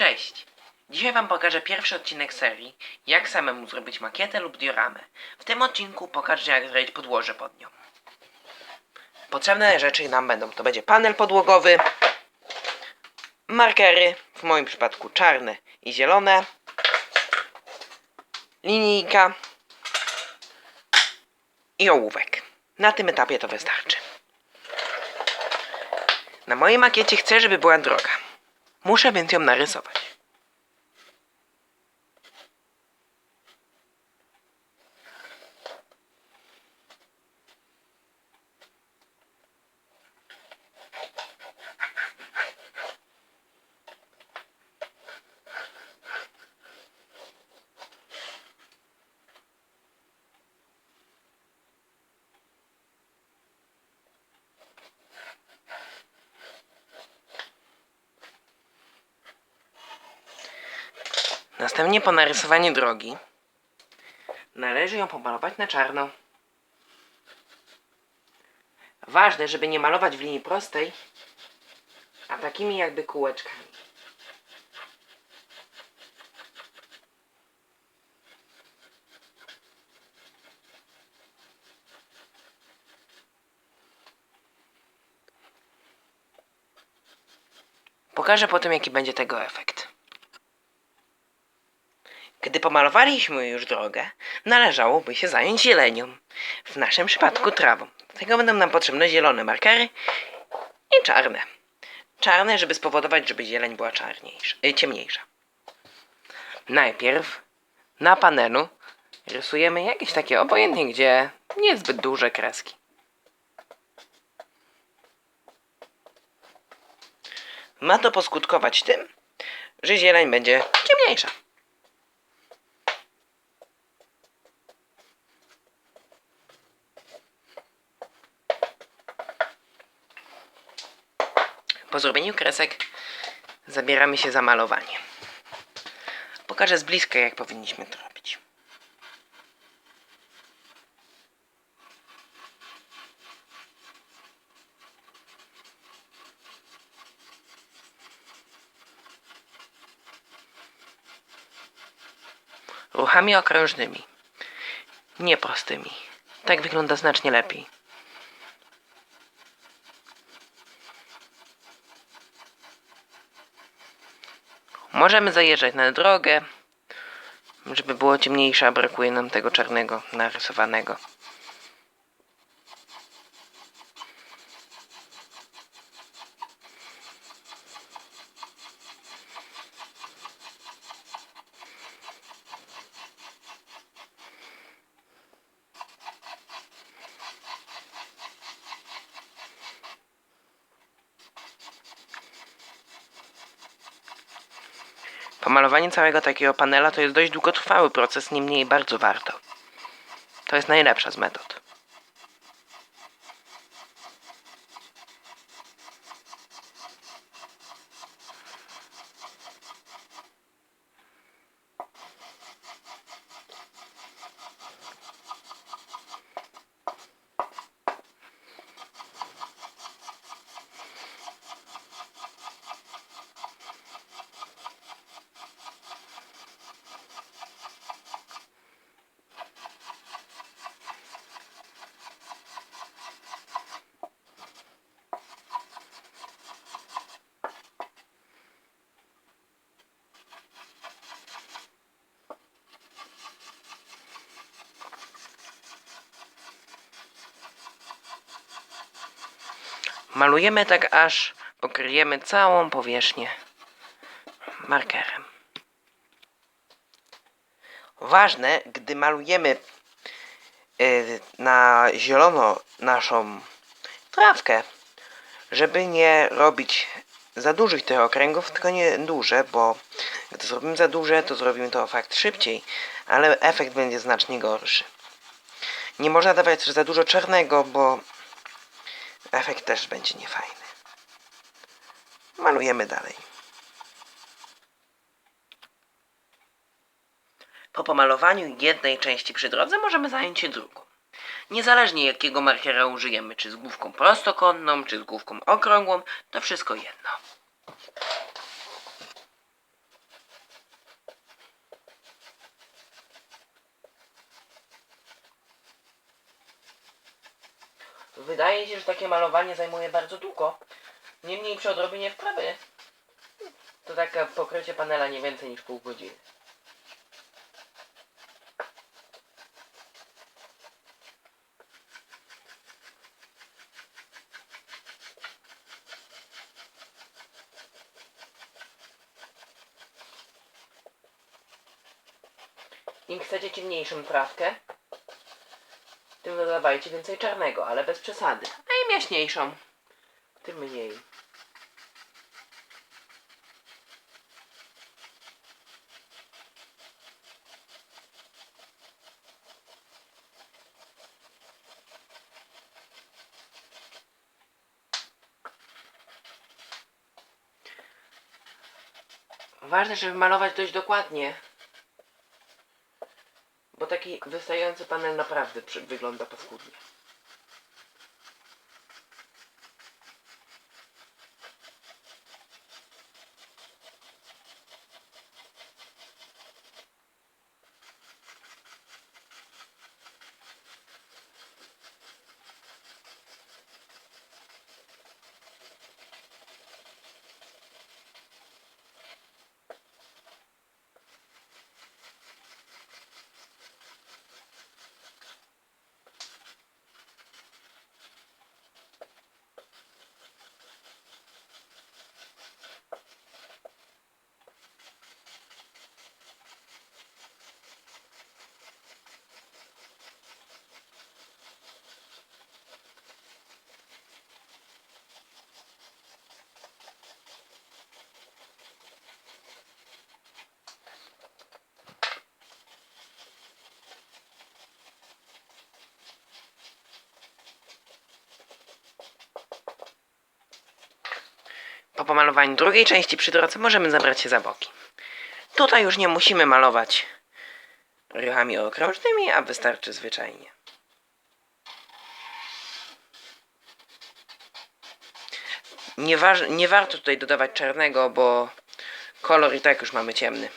Cześć! Dzisiaj Wam pokażę pierwszy odcinek serii, jak samemu zrobić makietę lub dioramę. W tym odcinku pokażę, jak zrobić podłoże pod nią. Potrzebne rzeczy nam będą, to będzie panel podłogowy, markery, w moim przypadku czarne i zielone, linijka i ołówek. Na tym etapie to wystarczy. Na mojej makiecie chcę, żeby była droga. Muszę więc ją narysować. Następnie po narysowaniu drogi należy ją pomalować na czarno. Ważne, żeby nie malować w linii prostej, a takimi jakby kółeczkami. Pokażę potem, jaki będzie tego efekt. Gdy pomalowaliśmy już drogę, należałoby się zająć zielenią. W naszym przypadku trawą. Do tego będą nam potrzebne zielone markery i czarne. Czarne, żeby spowodować, żeby zieleń była czarniejsza, y, ciemniejsza. Najpierw na panelu rysujemy jakieś takie obojętnie, gdzie niezbyt duże kreski. Ma to poskutkować tym, że zieleń będzie ciemniejsza. Po zrobieniu kresek zabieramy się za malowanie. Pokażę z bliska, jak powinniśmy to robić. Ruchami okrężnymi, nie prostymi. Tak wygląda znacznie lepiej. Możemy zajeżdżać na drogę, żeby było ciemniejsze, a brakuje nam tego czarnego narysowanego. Pomalowanie całego takiego panela to jest dość długotrwały proces, niemniej bardzo warto. To jest najlepsza z metod. Malujemy tak aż pokryjemy całą powierzchnię markerem. Ważne, gdy malujemy y, na zielono naszą trawkę, żeby nie robić za dużych tych okręgów, tylko nie duże, bo gdy zrobimy za duże, to zrobimy to fakt szybciej, ale efekt będzie znacznie gorszy. Nie można dawać za dużo czarnego, bo efekt też będzie niefajny. Malujemy dalej. Po pomalowaniu jednej części przy drodze możemy zająć się drugą. Niezależnie jakiego markera użyjemy, czy z główką prostokątną, czy z główką okrągłą, to wszystko jedno. Wydaje się, że takie malowanie zajmuje bardzo długo. Niemniej przy odrobinie wprawy to takie pokrycie panela nie więcej niż pół godziny. Im chcecie ciemniejszą trawkę, dodawajcie więcej czarnego, ale bez przesady. A im jaśniejszą, tym mniej. Ważne, żeby malować dość dokładnie. Bo taki wystający panel naprawdę przy- wygląda paskudnie. Po pomalowaniu drugiej części przy drodze możemy zabrać się za boki. Tutaj już nie musimy malować rychami okrążnymi, a wystarczy zwyczajnie. Nie, nie warto tutaj dodawać czarnego, bo kolor i tak już mamy ciemny.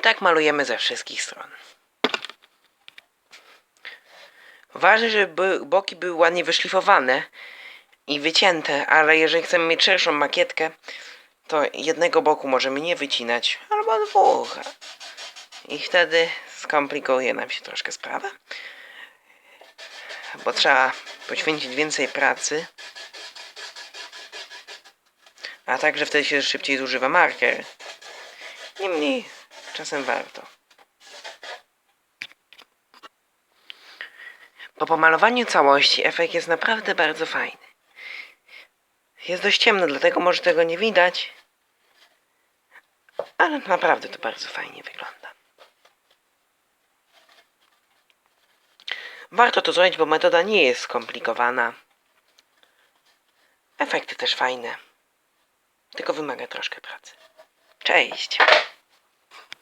I tak malujemy ze wszystkich stron. Ważne, żeby boki były ładnie wyszlifowane i wycięte, ale jeżeli chcemy mieć szerszą makietkę, to jednego boku możemy nie wycinać, albo dwóch. I wtedy skomplikuje nam się troszkę sprawa. Bo trzeba poświęcić więcej pracy. A także wtedy się szybciej zużywa marker. Niemniej czasem warto. Po pomalowaniu całości efekt jest naprawdę bardzo fajny. Jest dość ciemno, dlatego może tego nie widać. Ale naprawdę to bardzo fajnie wygląda. Warto to zrobić, bo metoda nie jest skomplikowana. Efekty też fajne. Tylko wymaga troszkę pracy. Cześć!